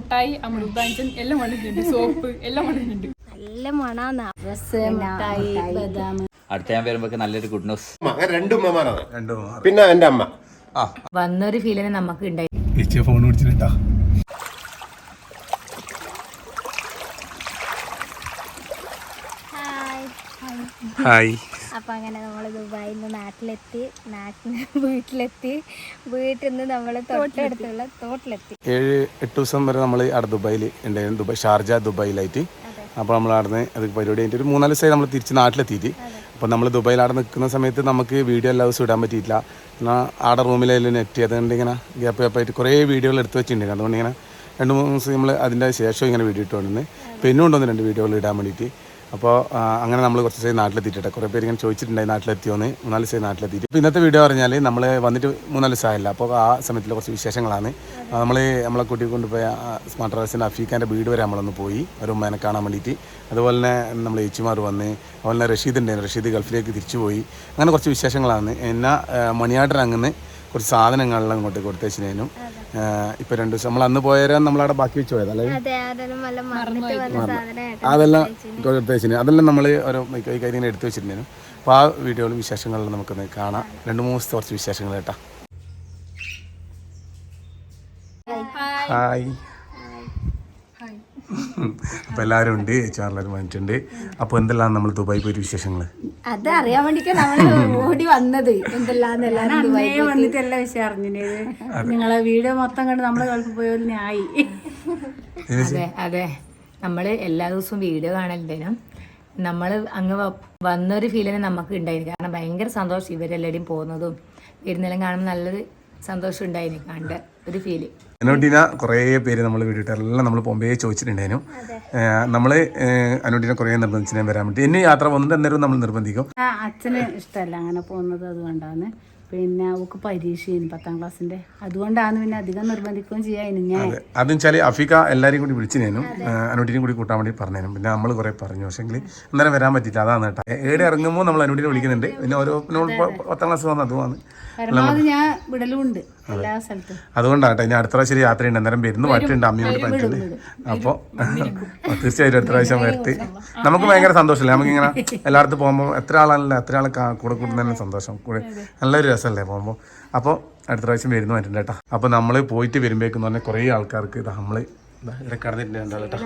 മുട്ടായി അമൃതാഞ്ചൻ എല്ലാം കൊണ്ടിട്ടുണ്ട് സോപ്പ് എല്ലാം കൊണ്ടിട്ടുണ്ട് നല്ല മണാന്നാ. അടുത്ത ഞാൻ വരുമ്പോ നല്ലൊരു ഗുഡ് ന്യൂസ് രണ്ട് ഉമ്മമാരാണ്. പിന്നെ എന്റെ അമ്മ. വന്നൊരു ഫീലിന് നമുക്ക് ഉണ്ടായി. ചേച്ചിയെ ഫോൺ വിളിച്ചിട്ടാ ഹായ് ഹായ് അപ്പൊ അങ്ങനെ നമ്മൾ ദുബായിൽ നിന്ന് നാട്ടിലെത്തി നാട്ടിൽ വീട്ടിലെത്തി. വീട്ടിൽ നിന്ന് നമ്മൾ തൊട്ടടുത്തുള്ള തോട്ടിലെത്തി. ഏഴ് എട്ട് ദിവസം വരെ നമ്മൾ അവിടെ ദുബായിൽ ഉണ്ടായിരുന്നു. ദുബായ് ഷാർജ ദുബായിലായിട്ട്. അപ്പോൾ നമ്മൾ അവിടെ നിന്ന് അത് പരിപാടി കഴിഞ്ഞിട്ട് ഒരു മൂന്നാൽ ദിവസമായി നമ്മൾ തിരിച്ച് നാട്ടിലെത്തിയിട്ട്. അപ്പോൾ നമ്മൾ ദുബായിൽ അവിടെ നിൽക്കുന്ന സമയത്ത് നമുക്ക് വീഡിയോ എല്ലാ ദിവസവും ഇടാൻ പറ്റിയിട്ടില്ല. എന്നാൽ ആടെ റൂമിലായാലും നെറ്റ് അതുകൊണ്ട് ഇങ്ങനെ ഗ്യാപ്പ് ഗ്യാപ്പായിട്ട് കുറേ വീഡിയോകൾ എടുത്ത് വെച്ചിട്ടുണ്ടായിരുന്നു. അതുകൊണ്ട് ഇങ്ങനെ രണ്ട് മൂന്ന് ദിവസം നമ്മൾ അതിന്റെ ശേഷം ഇങ്ങനെ വീഡിയോ ഇട്ടുകൊണ്ടിരുന്നത്. പിന്നെ കൊണ്ടുവന്ന് രണ്ട് വീഡിയോകൾ ഇടാൻ വേണ്ടിയിട്ട്. അപ്പോൾ അങ്ങനെ നമ്മൾ കുറച്ച് ദിവസം നാട്ടിലെത്തിയിട്ടെ കുറേ പേര് ഇങ്ങനെ ചോദിച്ചിട്ടുണ്ടായി നാട്ടിലെത്തിയോന്ന്? മൂന്നാൽ ദിവസം നാട്ടിലെത്തിയിട്ട്. ഇപ്പോൾ ഇന്നത്തെ വീഡിയോ പറഞ്ഞാൽ നമ്മൾ വന്നിട്ട് മൂന്നാൽ ദിവസമായില്ല അപ്പോൾ ആ സമയത്തിലെ കുറച്ച് വിശേഷങ്ങളാണ്. നമ്മൾ നമ്മളെ കൂട്ടി കൊണ്ടുപോയ സ്മാർട്ട് റാസിന്റെ അഫീഖാന്റെ വീട് വരെ നമ്മളൊന്ന് പോയി ഒരു ഉമ്മേനെ കാണാൻ വേണ്ടിയിട്ട് അതുപോലെ തന്നെ നമ്മൾ ഏച്ചിമാർ വന്ന് അതുപോലെ തന്നെ റഷീദ് ഉണ്ടായിരുന്നു റഷീദ് ഗൾഫിലേക്ക് തിരിച്ചു പോയി. അങ്ങനെ കുറച്ച് വിശേഷങ്ങളാണ്. എന്നാൽ മണിയാട്ടൻ അങ്ങനെ കുറച്ച് സാധനങ്ങളെല്ലാം ഇങ്ങോട്ട് കൊടുത്തേച്ചിനേനും ഇപ്പോൾ രണ്ടു ദിവസം. നമ്മൾ അന്ന് പോയാലും നമ്മളവിടെ ബാക്കി വെച്ച് പോയതല്ലേ അതെ അതെല്ലാം നല്ല മറന്നിട്ട് വന്ന സാധനമായിട്ട് അതെല്ലാം എടുത്ത് വെച്ചിരുന്നു അതെല്ലാം നമ്മൾ ഓരോ കാര്യങ്ങൾ എടുത്തു എടുത്ത് വെച്ചിരുന്നു അപ്പോൾ ആ വീഡിയോകളും വിശേഷങ്ങളിലും നമുക്കൊന്ന് കാണാം. രണ്ട് മൂന്ന് ദിവസത്തെ കുറച്ച് വിശേഷങ്ങൾ കേട്ടാ. ഹായ് അപ്പോൾ എല്ലാവരും ഉണ്ട് ചാർലർ വന്നിട്ടുണ്ട്. അപ്പൊ എന്തെല്ലാം നമ്മൾ ദുബായ് പോയിട്ട് വിശേഷങ്ങൾ അത് അറിയാൻ വേണ്ടി വന്നത്? എന്തെല്ലാം വന്നിട്ട് എല്ലാ വിഷയം അറിഞ്ഞത് നിങ്ങളെ വീഡിയോ മൊത്തം കണ്ട് നമ്മൾ ഗൾഫിൽ പോയതിന് ആയി. അതെ അതെ. നമ്മൾ എല്ലാ ദിവസവും വീഡിയോ കാണലുണ്ടേനും നമ്മൾ അങ്ങ് വന്നൊരു വന്നൊരു ഫീലിന് നമുക്ക് ഉണ്ടായിരുന്നു കാരണം ഭയങ്കര സന്തോഷം ഇവരെല്ലാവരും പോകുന്നതും വരുന്നെല്ലാം കാണുമ്പോൾ നല്ലൊരു സന്തോഷം ഉണ്ടായിരുന്നു കണ്ട. ഒരു ഫീൽ അനുട്ടിന കുറേ പേര് നമ്മൾ വീട്ടിട്ടെല്ലാം നമ്മൾ ബോംബെ ചോദിച്ചിട്ടുണ്ടായിരുന്നു. നമ്മൾ അനുട്ടിനെ കുറേ നിർബന്ധിച്ചു വരാൻ വേണ്ടി. എന്നെ യാത്ര പോകുന്നത് അന്നേരം നമ്മൾ നിർബന്ധിക്കും. അച്ഛന് ഇഷ്ടമല്ല അങ്ങനെ പോകുന്നത് അതുകൊണ്ടാണ്. പിന്നെ അവക്ക് പരീക്ഷയും പത്താം ക്ലാസ്സിന്റെ. അതുകൊണ്ടാണ് പിന്നെ അധികം നിർബന്ധിക്കുകയും ചെയ്യാനും ഞാൻ അതെ. അതെന്ന് വെച്ചാൽ അഫിക എല്ലാരെയും കൂടി വിളിച്ചിനേനും അനുട്ടിനും കൂടി കൂട്ടാൻ വേണ്ടി പറഞ്ഞേനും. പിന്നെ നമ്മൾ കുറെ പറഞ്ഞു. പക്ഷേങ്കിൽ അന്നേരം വരാൻ പറ്റില്ല അതാണ് കേട്ടോ. ഏടെ ഇറങ്ങുമ്പോൾ നമ്മൾ അനുട്ടിനെ വിളിക്കുന്നുണ്ട്. പിന്നെ ഓരോ പത്താം ക്ലാസ് വന്ന് അതുമാണ്. ഞാൻ എല്ലാ സ്ഥലത്തും അതുകൊണ്ടാട്ടെ ഇനി അടുത്ത പ്രാവശ്യം യാത്ര ഉണ്ട് അന്നേരം വരുന്നു പറ്റുണ്ട് അമ്മയോട് പറ്റുന്നത് അപ്പോൾ തീർച്ചയായിട്ടും അടുത്ത പ്രാവശ്യം വരുത്തി നമുക്ക് ഭയങ്കര സന്തോഷമല്ലേ? നമുക്കിങ്ങനെ എല്ലായിടത്തും പോകുമ്പോൾ എത്ര ആളാണല്ലോ എത്ര ആളെ കൂടെ കൂടെ കൂടുന്നതന്നെ സന്തോഷം. കൂടെ നല്ലൊരു രസമല്ലേ പോകുമ്പോൾ അപ്പോൾ അടുത്ത പ്രാവശ്യം വരുന്നു പറ്റുന്നുണ്ട് കേട്ടോ. അപ്പോൾ നമ്മൾ പോയിട്ട് വരുമ്പോഴേക്കെന്ന് പറഞ്ഞാൽ കുറേ ആൾക്കാർക്ക് ഇത് നമ്മൾ ഇവിടെ കിടന്നിട്ടുണ്ട് കേട്ടോ.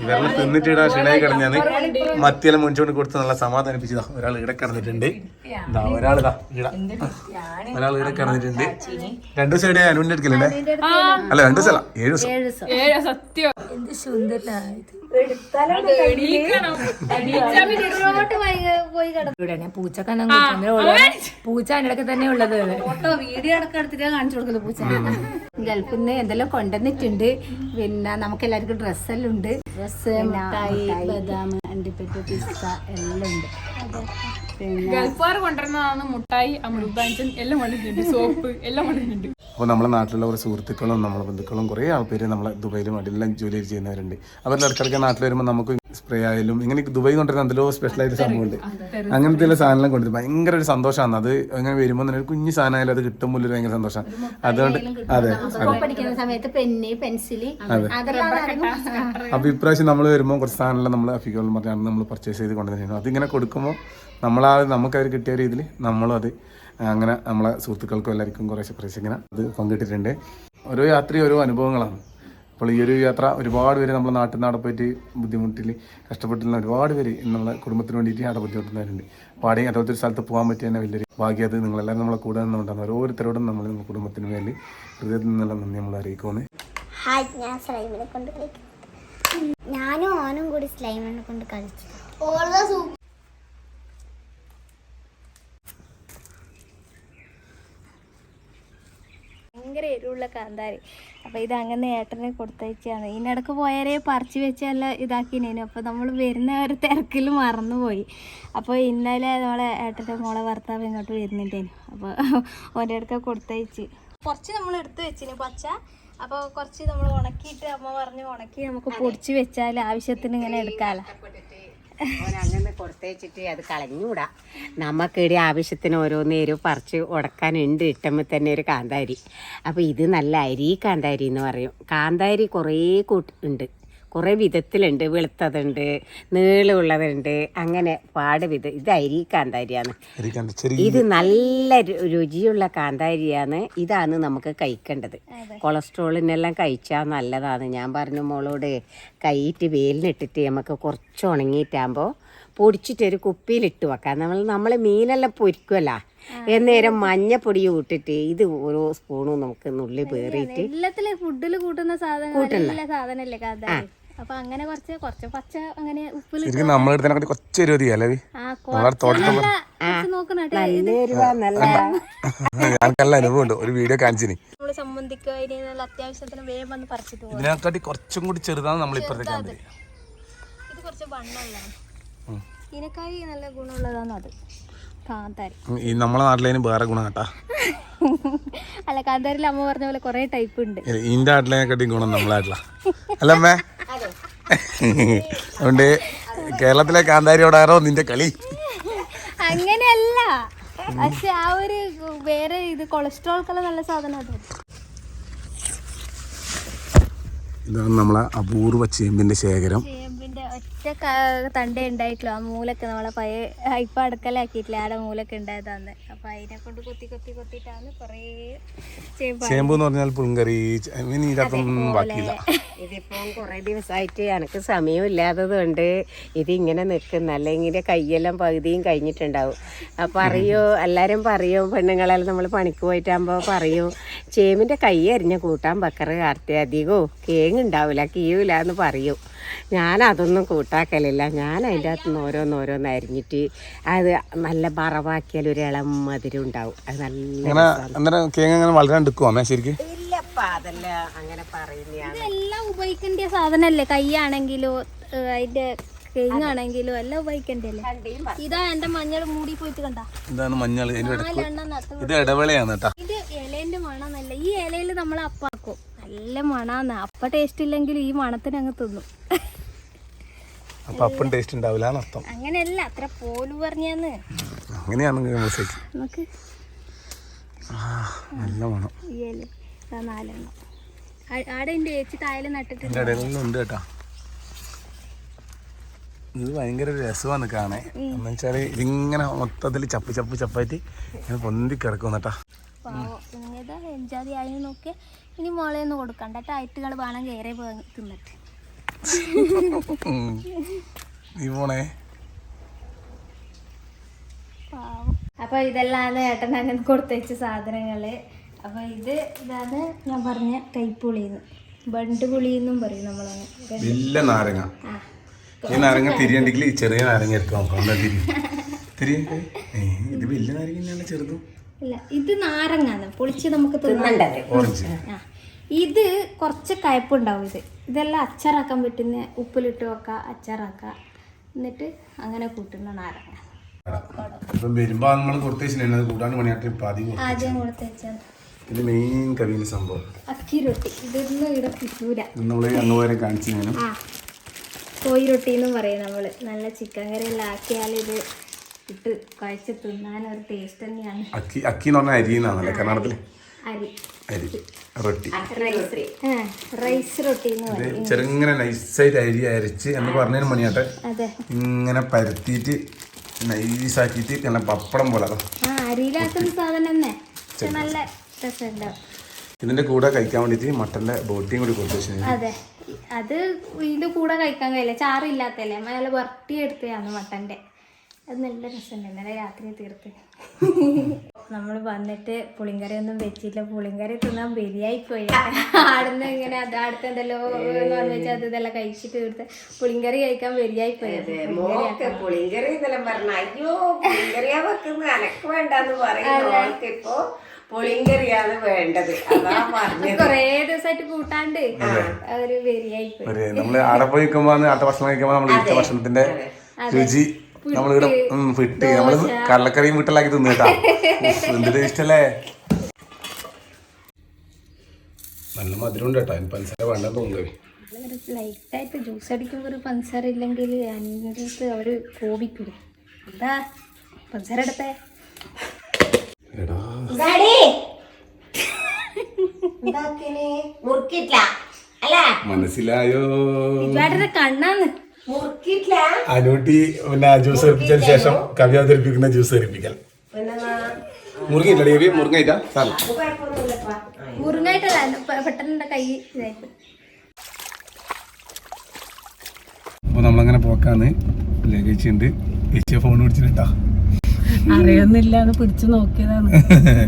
ഇവരെല്ലാം തിന്നിട്ട് ഇടാ ക്ഷീണായി കിടന്നാണ് മത്തിയെല്ലാം മുൻചോണ്ട് കൊടുത്ത് നല്ല സമാധാനിപ്പിച്ചതാ ഒരാൾ ഇവിടെ കിടന്നിട്ടുണ്ട്. ഇതാ ഒരാൾ ഇതാ ഇവിടെ ഒരാൾ ഇവിടെ കിടന്നിട്ടുണ്ട്. രണ്ടു ദിവസം ഇവിടെ അനുവിന്റെ അടുക്കലല്ലേ അല്ല രണ്ടു ദിവസം. അല്ല ഏഴു ദിവസം. ഏഴ് സത്യം. എന്ത് സുന്ദരനായത് ഇവിടെ പൂച്ച അതിനിടയ്ക്ക് തന്നെ ഉള്ളത്. ഫോട്ടോ വീഡിയോ അടക്കം എടുത്തിട്ട് കാണിച്ചു കൊടുക്കുന്നത് പൂച്ച. ഗൾഫിൽ നിന്ന് എന്തെല്ലാം കൊണ്ടുവന്നിട്ടുണ്ട്. പിന്നെ നമുക്ക് എല്ലാവർക്കും ഡ്രസ്സെല്ലാം ഉണ്ട്. ഡ്രസ്സ് മിഠായി ബദാം അണ്ടിപ്പറ്റ് പിസ്ത എല്ലാം ഉണ്ട്. പിന്നെ ഗൾഫാർ കൊണ്ടുവരുന്നതാണ് മുട്ടായി അമൃതാഞ്ചൻ എല്ലാം കൊണ്ടിട്ടുണ്ട് സോപ്പ് എല്ലാം കൊണ്ടിട്ടുണ്ട് അപ്പോൾ നമ്മുടെ നാട്ടിലുള്ള കുറേ സുഹൃത്തുക്കളും നമ്മളെ ബന്ധുക്കളും കുറേ ആൾക്കാർ നമ്മളെ ദുബൈയിലും അതെല്ലാം ജോലി ചെയ്യുന്നവരുണ്ട്. അവരുടെ ഇടയ്ക്കിടയ്ക്ക് നാട്ടിൽ വരുമ്പോൾ നമുക്ക് സ്പ്രേ ആയാലും ഇങ്ങനെ ദുബായി കൊണ്ടുവരുന്ന എന്തെല്ലോ സ്പെഷ്യലായിട്ട് സംഭവമുണ്ട്. അങ്ങനത്തെ ഉള്ള സാധനം കൊണ്ടുവരും. ഭയങ്കര ഒരു സന്തോഷമാണ്. അത് അങ്ങനെ വരുമ്പോൾ തന്നെ ഒരു കുഞ്ഞു സാധനം ആയാലും അത് കിട്ടുമ്പോൾ ഒരു ഭയങ്കര സന്തോഷം. അതുകൊണ്ട് അതെ അതെ. പഠിക്കുന്ന സമയത്ത് പെന്ന് പെൻസിൽ അതെല്ലാം ഇപ്രാവശ്യം നമ്മൾ വരുമ്പോൾ കുറച്ച് സാധനമെല്ലാം നമ്മൾ അഫിക്കോളം പറഞ്ഞാണ് നമ്മൾ പർച്ചേസ് ചെയ്ത് കൊണ്ടുവരുന്നത് അതിങ്ങനെ കൊടുക്കുമ്പോൾ നമ്മളാ നമുക്ക് അവർ കിട്ടിയ രീതിയിൽ നമ്മളും അത് അങ്ങനെ നമ്മളെ സുഹൃത്തുക്കൾക്കും എല്ലാവർക്കും കുറേശ്ശെ കുറേശ്ശെ ഇങ്ങനെ അത് പങ്കിട്ടിട്ടുണ്ട്. ഓരോ യാത്രയും ഓരോ അനുഭവങ്ങളാണ്. അപ്പോൾ ഈ ഒരു യാത്ര ഒരുപാട് പേര് നമ്മുടെ നാട്ടിൽ നിന്ന് പോയിട്ട് ബുദ്ധിമുട്ടിൽ കഷ്ടപ്പെട്ടിരുന്ന ഒരുപാട് പേര് നമ്മളെ കുടുംബത്തിന് വേണ്ടിയിട്ട് അവിടെ ബുദ്ധിമുട്ടുന്നവരുണ്ട്. അപ്പോൾ അവിടെ അതുപോലത്തെ ഒരു സ്ഥലത്ത് പോകാൻ പറ്റിയ തന്നെ വലിയൊരു ഭാഗ്യം അത് നിങ്ങളെല്ലാവരും നമ്മളെ കൂടെ നിന്നുകൊണ്ടാണ്. ഓരോരുത്തരോടും നമ്മൾ നമ്മുടെ കുടുംബത്തിന് വേണ്ടി ഹൃദയത്തിൽ നിന്നുള്ള നന്ദി നമ്മൾ അറിയിക്കുന്നു. ഹായ് ഞാൻ സ്ലൈമിനെ കൊണ്ട് കളിക്കും ഞാനും ഓനും കൂടി സ്ലൈമിനെ കൊണ്ട് കളിച്ചു ഭയങ്കര എരിവുള്ള കാന്താരി. അപ്പോൾ ഇത് അങ്ങനെ ഏട്ടനെ കൊടുത്തയച്ചാണ് ഇതിനിടക്ക് പോയാലേ പറിച്ച് വെച്ചല്ല ഇതാക്കിനേനു. അപ്പോൾ നമ്മൾ വരുന്ന ഒരു തിരക്കിൽ മറന്നുപോയി. അപ്പോൾ ഇന്നലെ നമ്മളെ ഏട്ടന്റെ മോളെ ഭർത്താവ് ഇങ്ങോട്ട് വരുന്നുണ്ടേനു. അപ്പോൾ ഓന്റെ അടുക്ക കൊടുത്തയച്ച്. കുറച്ച് നമ്മൾ എടുത്ത് വെച്ചിന് പച്ച. അപ്പോൾ കുറച്ച് നമ്മൾ ഉണക്കിയിട്ട് അമ്മ പറഞ്ഞ് ഉണക്കി നമുക്ക് പൊടിച്ച് വെച്ചാൽ ആവശ്യത്തിന് ഇങ്ങനെ എടുക്കാമല്ലോ അങ്ങനെ കൊടുത്തേച്ചിട്ട് അത് കളഞ്ഞൂടാ നമുക്കിടെ ആവശ്യത്തിന് ഓരോന്ന് എരിവ് പറിച്ച് ഉടക്കാനുണ്ട്. ഇട്ടുമ്പോൾ തന്നെ ഒരു കാന്താരി. അപ്പോൾ ഇത് നല്ല അരി കാന്താരി എന്ന് പറയും. കാന്താരി കുറേ കൂട്ട് ഉണ്ട്. കുറേ വിധത്തിലുണ്ട്. വെളുത്തതുണ്ട് നീളമുള്ളതുണ്ട്. അങ്ങനെ പാട് വിധ ഇത് അരി കാന്താരിയാണ്. ഇത് നല്ല രുചിയുള്ള കാന്താരിയാണ്. ഇതാണ് നമുക്ക് കഴിക്കേണ്ടത്. കൊളസ്ട്രോളിനെല്ലാം കഴിച്ചാൽ നല്ലതാണ്. ഞാൻ പറഞ്ഞു മോളോട് കൈയിട്ട് വേലിനിട്ടിട്ട് നമുക്ക് കുറച്ച് ഉണങ്ങിയിട്ടാകുമ്പോൾ പൊടിച്ചിട്ട് ഒരു കുപ്പിയിലിട്ട് വെക്കാം. നമ്മൾ നമ്മൾ മീനെല്ലാം പൊരിക്കുമല്ല എന്നേരം മഞ്ഞപ്പൊടി ഇട്ടിട്ട് ഇത് ഓരോ സ്പൂണും നമുക്ക് നുള്ളി പേറിയിട്ട് എല്ലാത്തിലും ഫുഡിൽ കൂട്ടുന്ന സാധനം കൂട്ടുന്ന സാധനല്ലേ അപ്പൊ അങ്ങനെ കുറച്ച് കുറച്ച് പച്ച അങ്ങനെ ഉപ്പിൽ നമ്മളെടുത്തതിനെ എരിവ് അല്ലേ ഒരു വീഡിയോ കാണിച്ചിനി. ഇതിനെക്കാട്ടി കുറച്ചും കൂടി ചെറുതാണ് നമ്മൾ ഇത് കുറച്ച് ഇതിനേക്കായി നല്ല ഗുണമുള്ളതാണ് അത്. കാന്താരി. ഈ നമ്മളെ നാട്ടിലേന് വേറെ ഗുണം കേട്ടാ. അല്ല കാന്താരിൽ അമ്മ പറഞ്ഞ പോലെ കൊറേ ടൈപ്പ് ഉണ്ട്. ഇന്റെ നാട്ടിലേനെക്കാട്ടി ഗുണം നമ്മളെ നാട്ടിലാ അല്ലമ്മേ അതുകൊണ്ട് കേരളത്തിലെ കാന്താരിയോടാണോ നിന്റെ കളി? അങ്ങനെയല്ല. പക്ഷെ ആ ഒരു വേറെ ഇത് കള നല്ല സാധനം ഇതാണ് നമ്മളെ അപൂർവ ചേമ്പിന്റെ ശേഖരം. ചേമ്പിന്റെ ഒറ്റ തണ്ടേ ഉണ്ടായിട്ടുള്ളൂ. ആ മൂലൊക്കെ നമ്മളെ പഴയ ഇപ്പൊ അടുക്കലാക്കിയിട്ടില്ല. ആടെ മൂലൊക്കെ ഉണ്ടായതാന്ന്. അപ്പൊ അതിനെ കൊണ്ട് കൊത്തി കൊത്തി കൊത്തിട്ടാണ് കൊറേ ചേമ്പ് ചേമ്പ് എന്ന് പറഞ്ഞാൽ പുളിങ്കറി ബാക്കിയില്ല. ഇതിപ്പം കുറേ ദിവസമായിട്ട് എനിക്ക് സമയമില്ലാത്തത് കൊണ്ട് ഇതിങ്ങനെ നിൽക്കുന്ന അല്ലെങ്കിൽ കൈയെല്ലാം പകുതിയും കഴിഞ്ഞിട്ടുണ്ടാവും. അപ്പൊ അറിയോ എല്ലാവരും പറയും പെണ്ണുങ്ങളെല്ലാം നമ്മൾ പണിക്ക് പോയിട്ടാകുമ്പോൾ പറയും ചേമിന്റെ കൈ അരിഞ്ഞ കൂട്ടാൻ ബക്കറ് കാർത്തി അധികവും കേങ്ങ് ഉണ്ടാവില്ല കീവില്ല എന്ന് പറയും. ഞാൻ അതൊന്നും കൂട്ടാക്കലില്ല. ഞാൻ അതിന്റെ അകത്ത് നിന്ന് ഓരോന്നോരോന്ന് അരിഞ്ഞിട്ട് അത് നല്ല വറവാക്കിയാൽ ഒരു ഇളം മധുരം ഉണ്ടാവും. അത് നല്ല അന്നേരം കേങ്ങ അങ്ങനെ വളരാൻ എടുക്കുവോ അമ്മേ ശരിക്കും? ഇല്ലപ്പാ അതല്ല അങ്ങനെ പറയുന്നതാണ് ഇതെല്ലാം ഉപയോഗിക്കേണ്ട സാധനല്ലേ? കൈയാണെങ്കിലോ അതിന്റെ കെയിങ്ങാണെങ്കിലോ എല്ലാം ഉപയോഗിക്കണ്ടല്ലേ ഇതാ എന്റെ മഞ്ഞൾ മൂടി പോയിട്ട് കണ്ട. ഇതാണ് മഞ്ഞൾ. ഇത് ഇടവേളയാണ് കേട്ടാ. ഇത് ഇലേന്റെ മണം നല്ല ഈ ഇലയിൽ നമ്മൾ അപ്പാക്കും. നല്ല മണാന്ന്. അപ്പ ടേസ്റ്റ് ഇല്ലെങ്കിൽ ഈ മണത്തിന് അങ്ങ് തിന്നും. അപ്പൊ അപ്പം ടേസ്റ്റ് ഉണ്ടാവില്ല എന്നർത്ഥം അങ്ങനെയല്ല അത്ര പോലും പറഞ്ഞാന്ന്. അങ്ങനെയാണെങ്കിൽ മെസ്സേജ് നമുക്ക് നല്ല മണം. ഇതാ നാലെണ്ണം. ആ- ആടെ എന്റെ ചേച്ചി തായൽ നട്ടിട്ട് ഇതിന്റെ ഇടയിലൊന്നും ഉണ്ട് കേട്ടാ. ഇത് ഭയങ്കര രസമാണ് കാണാൻ. എന്ന് വെച്ചാൽ ഇതിങ്ങനെ മൊത്തത്തിൽ ചപ്പ് ചപ്പ് ചപ്പായിട്ട് ഇങ്ങനെ പൊന്തി കിടക്കും കേട്ടാ. എൻജാതി ആയി നോക്കിയ ഇനി മോളെ ഒന്ന് കൊടുക്കണ്ട. ആയിട്ടുകൾ വേണം കയറി തിന്നിട്ട്. നീ പോണേ. അപ്പൊ ഇതെല്ലാം ഏട്ടൻ അങ്ങനെ കൊടുത്തയച്ച സാധനങ്ങൾ. അപ്പൊ ഇത് ഇതാണ് ഞാൻ പറഞ്ഞ കൈപ്പുളിന്ന് ബണ്ട് പുളിന്നും പറയും നമ്മളങ്ങനെ. വലിയ നാരങ്ങ. ഈ നാരങ്ങ തിരിയണ്ടെങ്കിൽ ഈ ചെറിയ നാരങ്ങ എടുത്ത് നോക്കാം തിരി. ഇത് വലിയ നാരങ്ങ തന്നെയാണ് ചെറുതും. ഇല്ല ഇത് നാരങ്ങാണ് പൊളിച്ച് നമുക്ക് തിന്നണ്ടേ? ഓറഞ്ച്. ഇത് കുറച്ച് കയപ്പുണ്ടാവും ഇത്. ഇതെല്ലാം അച്ചാറാക്കാൻ പറ്റുന്ന ഉപ്പിലിട്ട് വെക്കാം അച്ചാറാക്കാം. എന്നിട്ട് അങ്ങനെ കൂട്ടുന്ന നാരങ്ങ. ആദ്യം ഇത് മെയിൻ സംഭവം. റൊട്ടി. ഇതൊന്നും ഇവിടെ കിട്ടൂല. ഇത് നമ്മൾ അങ്ങ് വരെ കാണിച്ചു ഞാനും ആ റൊട്ടി എന്നും പറയും നമ്മൾ നല്ല ചിക്കൻ കറി എല്ലാം ആക്കിയാൽ ഇത് ഇട്ട് കുഴച്ച് തിന്നാൻ ഒരു ടേസ്റ്റ് തന്നെയാണ്. അക്കി അക്കി എന്ന് പറഞ്ഞാൽ അരി. എന്നാണല്ലേ അരി. അരി. റൊട്ടി. റൈസ് റൊട്ടി ചെറുങ്ങനെ നൈസായിട്ട് അരി അരച്ച് എന്ന് പറഞ്ഞതിന് മണിയാട്ടെ അതെ. ഇങ്ങനെ പരത്തിയിട്ട് നൈസാക്കിയിട്ട് നല്ല പപ്പടം പോലെ. ഇതിന്റെ കൂടെ കഴിക്കാൻ വേണ്ടിട്ട് മട്ടന്റെ ബോട്ടിയും കൂടി കൊടുത്തു വെച്ചു അതെ. അത് ഇതിന്റെ കൂടെ കഴിക്കാൻ കഴിയില്ല. ചാറില്ലാത്തല്ലേ നല്ല വരട്ടി എടുത്തതാണ് മട്ടന്റെ. അത് നല്ല രസമുണ്ട്. ഇന്നലെ രാത്രി തീർത്ത്. നമ്മൾ വന്നിട്ട് പുളിങ്കറി ഒന്നും വെച്ചില്ല. പുളിങ്കറി തിന്നാൻ ബലിയായി പോയി ആടുന്ന് ഇങ്ങനെ അത് അടുത്ത് എന്തല്ലോ നോൺ വെജ് അത് ഇതെല്ലാം കഴിച്ചിട്ട് തീർത്ത് പുളിങ്കറി കഴിക്കാൻ ബലിയായി പോയത് പുളിങ്കറി പറഞ്ഞ അയ്യോ പുളിങ്കറിയാ വെക്കുന്നത് അനക്ക് വേണ്ടെന്ന് പുളിങ്കറിയാണ് വേണ്ടത്. കൊറേ ദിവസമായിട്ട് കൂട്ടാണ്ട് ഒരു ബലിയായി പോയി നമ്മൾ ആടെ പോയി അടുത്ത ഭക്ഷണം കഴിക്കുമ്പോ നമ്മൾ ഭക്ഷണത്തിന്റെ രുചി നമ്മളിവിടെ ഫിട്ട് നമ്മൾ കടലക്കറിയും വീട്ടിലാക്കി തിന്നു കേട്ടോ. എന്ത് ടേസ്റ്റ് അല്ലേ നല്ല മധുരം ഉണ്ട് കേട്ടോ. അതിന് പഞ്ചസാര വേണ്ടെന്ന് തോന്നുന്നു. ലൈറ്റായിട്ട് ജ്യൂസ് അടിക്കുമ്പോൾ ഒരു പഞ്ചസാര ഇല്ലെങ്കിൽ അടുത്ത് അവർ കോപിക്കൂല എന്താ? പഞ്ചസാര എടുത്തേ. മുറുക്കിട്ടില്ല അല്ല? മനസ്സിലായോ? കണ്ണാന്ന്. അനൂട്ടി പിന്നെ ജ്യൂസ് തെറിപ്പിച്ചതിന് ശേഷം കവി അവതരിപ്പിക്കുന്ന ജ്യൂസ് തെറിപ്പിക്കൽ മുറുകില്ല ദേവി മുറുങ്ങയിട്ടാ സാറല്ല മുറുങ്ങായിട്ടല്ല പെ- പെട്ടെന്ന് എന്റെ കൈ ഇതായിട്ട്. അപ്പോൾ നമ്മളങ്ങനെ പോക്കാന്ന് ലഗേജ് ഉണ്ട് ഏച്ചിയ ഫോൺ പിടിച്ചിട്ടാ അറിയുന്നില്ല പിടിച്ചു നോക്കിയതാണ്.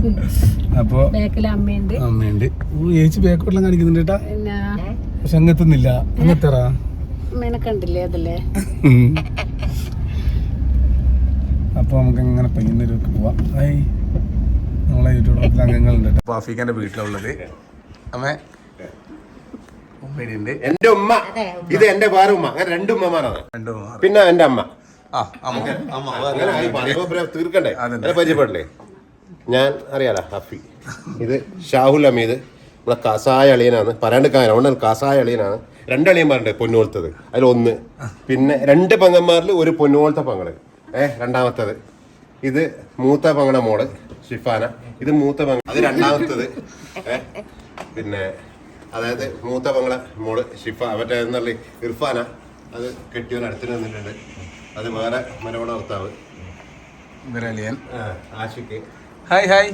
അപ്പോൾ ബാക്കിൽ അമ്മയുണ്ട്. അമ്മയുണ്ട്. ഓ ചേച്ചി ബാക്കോട്ടെല്ലാം കാണിക്കുന്നുണ്ട് കേട്ടാ. പക്ഷെ അങ്ങെത്തുന്നില്ല. അങ്ങെത്തറാ? അമ്മേനെ കണ്ടില്ലേ അതല്ലേ അപ്പോൾ നമുക്ക് ഇങ്ങനെ പെയ്യുന്നൊരു പോവാം. ഹായ്. നമ്മളെ യൂട്യൂബ് ബ്ലോഗിൽ അംഗങ്ങളുണ്ട് അപ്പോൾ ആഫിക്കാന്റെ വീട്ടിലുള്ളത് അമ്മേ ഉമ്മയുണ്ട് എന്റെ ഉമ്മ. ഇത് എന്റെ വേറെ ഉമ്മ. അങ്ങനെ രണ്ട് ഉമ്മമാരാണ്. പിന്നെ എന്റെ അമ്മ. തീർക്കണ്ടേ? പരിചയപ്പെടണ്ടേ? ഞാൻ അറിയാലോ ഹഫി. ഇത് ഷാഹുൽ അമീദ് നമ്മളെ കാസായ അളിയനാണ്. പറയാണ്ട് കാര്യം അതുകൊണ്ട് കാസായ അളിയനാണ്. രണ്ട് പൊന്നോളത്തത് അതിൽ ഒന്ന്. പിന്നെ രണ്ട് പെങ്ങന്മാരിൽ ഒരു പൊന്നോളത്തെ പങ്ങൾ. ഏ രണ്ടാമത്തത്. ഇത് മൂത്ത പങ്ങണ മോൾ ഷിഫാന. ഇത് മൂത്ത പങ്ങ അത് രണ്ടാമത്തത്. ഏ പിന്നെ അതായത് മൂത്ത പങ്ങള മോൾ ഷിഫ മറ്റേ എന്നല്ലേ ഇർഫാന. അത് കെട്ടിയവൻ അടുത്തിന് വന്നിട്ടുണ്ട്. അത് വേറെ മരവണ ഭർത്താവ്. ആഷിക്ക്. Hi hi.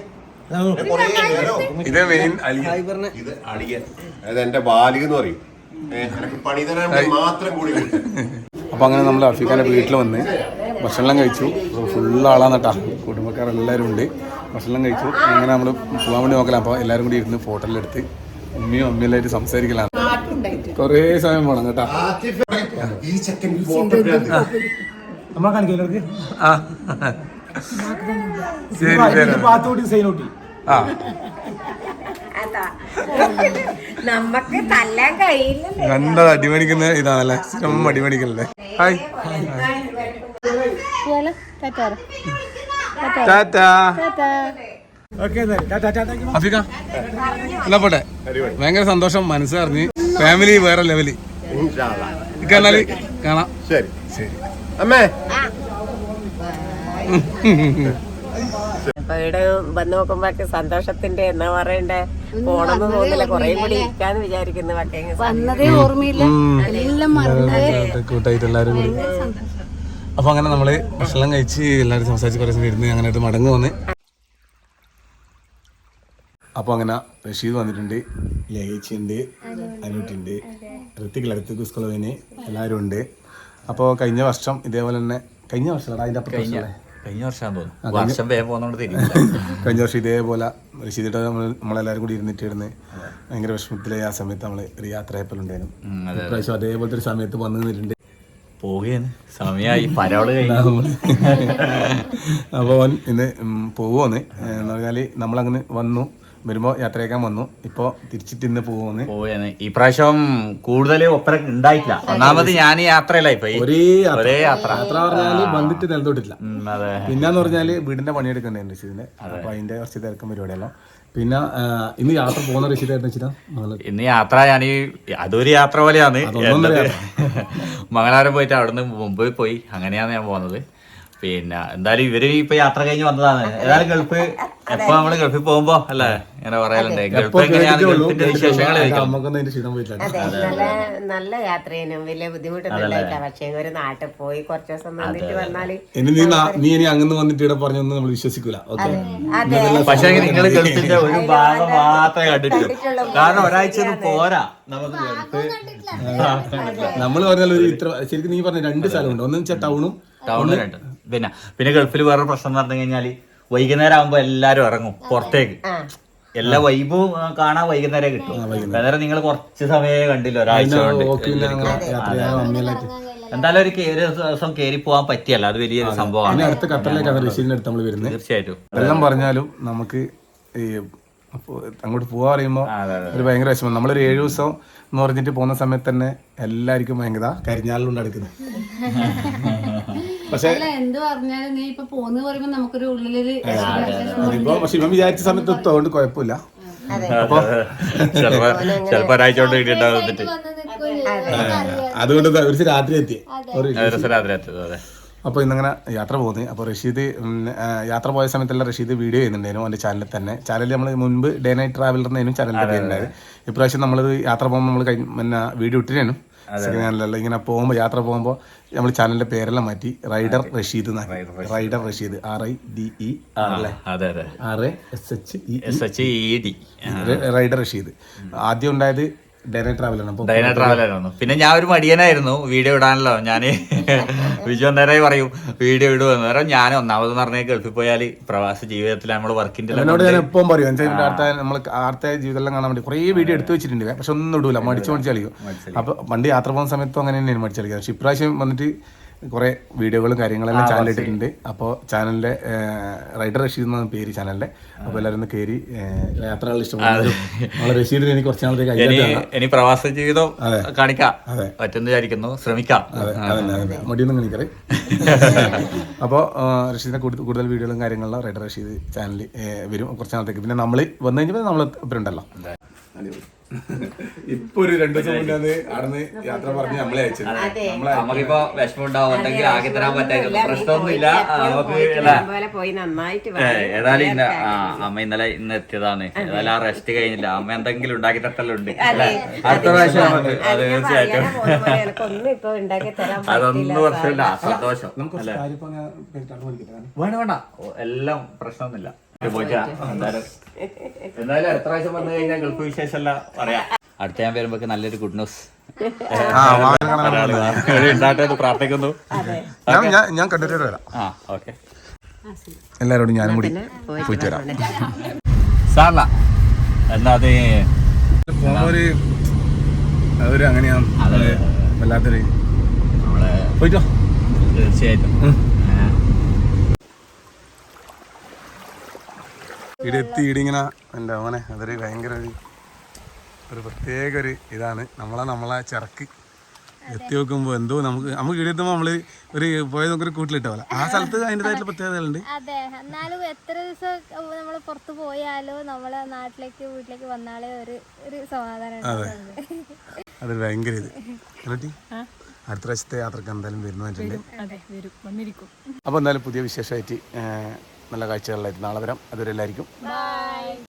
ഇത് മെയിൻ അലിയൻ ഇത് അളിയൻ. അതായത് എന്റെ ബാലിക എന്ന് പറയും. അപ്പോൾ അങ്ങനെ നമ്മൾ അഫീഖാന്റെ വീട്ടിൽ വന്ന് ഭക്ഷണം കഴിച്ചു. ഫുൾ ആളാന്ന് കേട്ടാ. കുടുംബക്കാരെല്ലാവരും ഉണ്ട്. ഭക്ഷണം കഴിച്ചു. അങ്ങനെ നമ്മൾ പോകാൻ വേണ്ടി നോക്കലാം. അപ്പോൾ എല്ലാവരും കൂടി ഇരുന്ന് ഫോട്ടോയിൽ എടുത്ത് ഉമ്മയും അമ്മയെല്ലായിട്ട് സംസാരിക്കലാണ്. കുറേ സമയം പോകണം കേട്ടാ. ഈ ചെക്കൻ ഫോട്ടോ എടുത്ത്. ആ. ശരി ആ. നമ്മക്ക് തല്ലാൻ കഴിയില്ല കണ്ടത് അടിമണിക്കുന്ന ഇതാണല്ലേ? സ്ഥിരം അടിമണിക്കല്ലേ ഹായ്. ടാറ്റാ അഫിക എന്നാ പോട്ടെ? ഭയങ്കര സന്തോഷം മനസ്സറിഞ്ഞ് ഫാമിലി വേറെ ലെവൽ. എന്നാൽ കാണാം. ശരി. ശരി. അമ്മേ. അപ്പൊ ഇവിടെ വന്ന് നോക്കുമ്പോഴൊക്കെ സന്തോഷത്തിന്റെ എന്നാ പറയണ്ടേ? പോണെന്ന് തോന്നില്ല. കൊറേ കൂടി ഇരിക്കാന്ന് വിചാരിക്കുന്നു വട്ടേങ്ങ വന്നതേ ഓർമ്മയില്ല. എല്ലാം മറന്നു. കൂട്ടായിട്ട് എല്ലാവരും കൂടി. അപ്പൊ അങ്ങനെ നമ്മൾ ഭക്ഷണം കഴിച്ച് എല്ലാവരും സംസാരിച്ച് കുറേ ഇരുന്ന് അങ്ങനെ മടങ്ങ് വന്ന്. അപ്പോൾ അങ്ങനെ റഷീദ് വന്നിട്ടുണ്ട് ലഹേച്ചി ഉണ്ട് അനൂട്ടുണ്ട് ഋത്തിക് ഋത്തിക് സ്കൂളിന് എല്ലാവരും ഉണ്ട് അപ്പോൾ കഴിഞ്ഞ വർഷം ഇതേപോലെ തന്നെ കഴിഞ്ഞ വർഷം അതിന്റെ അപ്പം? കഴിഞ്ഞ വർഷം തോന്നുന്നു. വർഷം വേ പോകുന്നോണ്ട് തിരിയില്ല കഴിഞ്ഞ വർഷം ഇതേപോലെ റഷീദിട്ട് നമ്മൾ നമ്മളെല്ലാവരും കൂടി ഇരുന്നിട്ട് ഇരുന്ന് ഭയങ്കര വിഷമത്തിലായി ആ സമയത്ത് നമ്മൾ ഒരു യാത്രയപ്പലുണ്ടായിരുന്നു. അതെ അതേപോലത്തെ ഒരു സമയത്ത് വന്നു നിന്നിട്ടുണ്ട്. പോവുകയാണ്. സമയമായി. പരവൾ അപ്പോൾ ഇന്ന് പോവുമെന്ന് എന്ന് പറഞ്ഞാൽ നമ്മളങ്ങനെ വന്നു. വരുമ്പോൾ യാത്രയേക്കാൻ വന്നു. ഇപ്പോ തിരിച്ചു ഇന്ന് പോകുന്നു പോവുകയാണ്. ഈ പ്രാവശ്യം കൂടുതൽ ഒപ്പര ഉണ്ടായിട്ടില്ല. ഒന്നാമത് ഞാൻ യാത്രയല്ല ഇപ്പൊ. ഒരേ യാത്ര. ഒരേ യാത്ര. യാത്ര പറഞ്ഞാൽ വന്നിട്ട് അതെ. പിന്നെന്ന് പറഞ്ഞാൽ വീടിന്റെ പണിയെടുക്കണ്ടേ റഷീദിന്റെ അപ്പൊ അതിന്റെ കുറച്ച് തിരക്കും പരിപാടിയല്ലോ. പിന്നെ ഇന്ന് യാത്ര പോകുന്ന റഷീദായിട്ട് വെച്ചിട്ടാ ഇന്ന് യാത്ര ഞാൻ അതൊരു യാത്ര പോലെയാണ്. മംഗളാരം പോയിട്ട് അവിടുന്ന് മുംബൈ പോയി. അങ്ങനെയാണ് ഞാൻ പോകുന്നത്. പിന്നെ എന്തായാലും ഇവർ ഇപ്പൊ യാത്ര കഴിഞ്ഞ് വന്നതാണ്. ഏതായാലും ഗൾഫ് എപ്പോ നമ്മൾ ഗൾഫിൽ പോകുമ്പോ അല്ലേ? ഇങ്ങനെ പറയാറുണ്ട്. ഗൾഫ് എങ്ങനെയാണ് ഗൾഫിന്റെ വിശേഷങ്ങൾ അതെ നല്ല നല്ല യാത്രേനും വലിയ ബുദ്ധിമുട്ടൊന്നും പക്ഷെ പക്ഷേ ഒരു നാട്ടിൽ പോയി കുറച്ച് ദിവസം നിന്നിട്ട് വന്നാൽ ഇനി നീ നാ- നീ ഇനി അങ്ങന്ന് വന്നിട്ട് ഇവിടെ പറഞ്ഞൊന്നും നമ്മൾ വിശ്വസിക്കൂല. ഓക്കെ? പക്ഷെ നിങ്ങൾ ഗൾഫിന്റെ ഒരു ഭാഗം മാത്രമേ കണ്ടിട്ടുള്ളൂ. കാരണം ഒരാഴ്ച ഒന്നും പോരാ നമുക്ക് ഗൾഫ്. നമ്മൾ പറഞ്ഞാൽ ഒരു ഇത്ര ശരിക്കും നീ പറഞ്ഞ രണ്ട് സ്ഥലമുണ്ട്. ഒന്ന് വെച്ചാൽ ടൗണും ടൗണിലുണ്ട് പിന്നെ പിന്നെ ഗൾഫിൽ വേറെ പ്രശ്നം എന്ന് പറഞ്ഞു കഴിഞ്ഞാൽ വൈകുന്നേരം ആകുമ്പോ എല്ലാരും ഇറങ്ങും പുറത്തേക്ക്. എല്ലാ വൈബും കാണാൻ വൈകുന്നേരം കിട്ടും. അന്നേരം നിങ്ങൾ കുറച്ച് സമയമേ കണ്ടില്ല ഒരാഴ്ച എന്തായാലും ഒരു ഒരു ദിവസം കയറി പോകാൻ പറ്റിയല്ല. അത് വലിയൊരു ഇനി സംഭവമാണ്. അടുത്ത ഖത്തറിലേക്കാണ് റഷീദിന്റെ അടുത്ത് നമ്മൾ വരുന്നത്. തീർച്ചയായിട്ടും. എല്ലാം പറഞ്ഞാലും നമുക്ക് ഈ അങ്ങോട്ട് പോവാ പറയുമ്പോ ഒരു ഭയങ്കര വിഷമം. നമ്മളൊരു ഏഴു ദിവസം എന്ന് പറഞ്ഞിട്ട് പോകുന്ന സമയത്ത് തന്നെ എല്ലാവർക്കും ഭയങ്കര അടുക്കുന്നത് പക്ഷെ അല്ല എന്ത് പറഞ്ഞാലും നീ ഇപ്പൊ പോന്ന് പറയുമ്പോ നമുക്കൊരു ഉള്ളിലൊരു അതിപ്പോ പക്ഷെ ഇവൻ വിചാരിച്ച സമയത്ത് എത്തും അതുകൊണ്ട് കുഴപ്പമില്ല ചിലപ്പോ കിട്ടിയിട്ടുണ്ടാവും ഒരു രാത്രി എത്തി. ഒരു രാത്രി എത്തിയത് അതെ. അപ്പോൾ ഇന്നങ്ങനെ യാത്ര പോകുന്നത് അപ്പോൾ റഷീദ് യാത്ര പോയ സമയത്തുള്ള റഷീദ് വീഡിയോ ചെയ്യുന്നുണ്ടായിരുന്നു അവന്റെ ചാനലിൽ തന്നെ. ചാനലിൽ നമ്മൾ മുൻപ് ഡേ നൈറ്റ് ട്രാവലറിനായിരുന്നു ചാനലിൽ പേരുണ്ടായത് ഇപ്രാവശ്യം നമ്മളത് യാത്ര പോകുമ്പോൾ നമ്മൾ കഴിഞ്ഞ വീഡിയോ ഇട്ടിരുന്നു. ചാനലല്ല ഇങ്ങനെ പോകുമ്പോൾ യാത്ര പോകുമ്പോൾ നമ്മൾ ചാനലിന്റെ പേരെല്ലാം മാറ്റി rider Rashid rider Rashid. R I D E R A S H E S H E D rider Rashid. ആദ്യം ഉണ്ടായത് ട്രാവലറാണ് ഡൈന ട്രാവലായിരുന്നു പിന്നെ ഞാൻ ഒരു മടിയനായിരുന്നു. വീഡിയോ ഇടാനല്ലോ. ഞാൻ വിജു അന്നേരമായി പറയും വീഡിയോ ഇടുമെന്ന് പറയാം ഞാൻ ഒന്നാമത് പറഞ്ഞ ഗൾഫിൽ പോയാൽ പ്രവാസ ജീവിതത്തിൽ നമ്മൾ വർക്കിന്റെ എന്നോട് ഞാൻ എപ്പം പറയും. അടുത്ത നമ്മൾ ആർത്തെ ജീവിതം കാണാൻ വേണ്ടി കുറേ വീഡിയോ എടുത്തു വെച്ചിട്ടുണ്ട്. പക്ഷെ ഒന്നും ഇടൂല. മടിച്ചു മടിച്ചു കളിക്കും. അപ്പൊ പണ്ട് യാത്ര പോകുന്ന സമയത്തും അങ്ങനെ തന്നെയാണ് മടിച്ചു കളിക്കുക. പക്ഷെ ഇപ്രാവശ്യം വന്നിട്ട് കുറെ വീഡിയോകളും കാര്യങ്ങളെല്ലാം ചാനൽ ഇട്ടിട്ടുണ്ട്. അപ്പോൾ ചാനലിന്റെ റൈഡർ റഷീദ് എന്നാണ് പേര് ചാനലിന്റെ അപ്പോൾ എല്ലാവരും ഒന്ന് കയറി യാത്രകൾ ഇഷ്ടപ്പെടുന്നത് റഷീദ് റഷീദിന് എനിക്ക് കുറച്ച് നാളത്തേക്ക് ഇനി ഇനി പ്രവാസ ജീവിതം കാണിക്കാം. പറ്റുന്ന വിചാരിക്കുന്നു. ശ്രമിക്കാം. മടിയൊന്നും കാണിക്കാറ്. അപ്പോൾ റഷീദിനെ കൂടുതൽ കൂടുതൽ വീഡിയോകളും കാര്യങ്ങളിലും റൈഡർ റഷീദ് ചാനലിൽ വരും കുറച്ച് നാളത്തേക്ക്. പിന്നെ നമ്മൾ വന്നു കഴിഞ്ഞപ്പോൾ നമ്മൾ ഇവരുണ്ടല്ലോ ഇപ്പൊ ഒരു രണ്ടു ദിവസം മുന്നേ അത് അവിടുന്ന് യാത്ര പറഞ്ഞ് നമ്മളെ അയച്ചത് നമ്മളെ നമുക്കിപ്പോ വിഷമം ഉണ്ടാവും. എന്തെങ്കിലും ആക്കി തരാൻ പറ്റായിരുന്നു പ്രശ്നമൊന്നുമില്ല. നമുക്ക് അല്ലേ? പോയി നന്നായിട്ട് ഏ, ഏതായാലും ഇന്ന ആ അമ്മ ഇന്നലെ ഇന്ന് എത്തിയതാണ്. ഏതായാലും ആ റെസ്റ്റ് കഴിഞ്ഞില്ല. അമ്മ എന്തെങ്കിലും ഉണ്ടാക്കി തട്ടലുണ്ട് അല്ലേ? അടുത്ത പ്രാവശ്യം നമുക്ക് അത് തീർച്ചയായിട്ടും. ഒന്നും ഉണ്ടാക്കി തരാൻ അതൊന്നും പ്രശ്നമില്ല. സന്തോഷം. വേണ്ട വേണ്ട. എല്ലാം പ്രശ്നമൊന്നുമില്ല. എന്തായാലും അടുത്ത പ്രാവശ്യം വന്നു കഴിഞ്ഞാൽ ഗൾഫ് വിശേഷം എല്ലാം പറയാം. അടുത്ത ഞാൻ വരുമ്പോ നല്ലൊരു ഗുഡ് ന്യൂസ് ഉണ്ടാട്ടെ പ്രാർത്ഥിക്കുന്നു. ഞാൻ കണ്ടിട്ട് വരാം. ആ ഓക്കെ. എല്ലാവരോടും ഞാനും കൂടി പോയിട്ട് വരാം. സാറില്ല എന്നാ അത് അതൊരു അങ്ങനെയാണ്. വല്ലാത്തൊരു പോയിട്ടോ? തീർച്ചയായിട്ടും. ഇടെത്തി ഇടിങ്ങനെ എന്റെ അവനെ അതൊരു ഭയങ്കര ഒരു ഒരു പ്രത്യേക ഒരു ഇതാണ്. നമ്മളെ നമ്മളെ ചിറക്ക് എത്തി നോക്കുമ്പോൾ എന്തോ നമുക്ക് നമുക്ക് ഇടിയെത്തുമ്പോൾ നമ്മൾ ഒരു പോയത് നമുക്കൊരു കൂട്ടിലിട്ട പോലെ. ആ സ്ഥലത്ത് അതിന്റെതായിട്ടുള്ള പ്രത്യേകതകളുണ്ട്. അതെ. എന്നാലും എത്ര ദിവസം നമ്മൾ പുറത്ത് പോയാലോ നമ്മളെ നാട്ടിലേക്ക് വീട്ടിലേക്ക് വന്നാലേ ഒരു ഒരു സമാധാനം അതെ. അതൊരു ഭയങ്കര ഇത്. അടുത്ത പ്രാവശ്യത്തെ യാത്രയ്ക്ക് എന്തായാലും വരുന്നതായിട്ടുണ്ട്. അപ്പൊ വരും. വന്നിരിക്കും. അപ്പോൾ എന്തായാലും പുതിയ വിശേഷമായിട്ട് നല്ല കാഴ്ചകളിലായിരിക്കും നാളെ വരാം. അതുവരെ എല്ലാവർക്കും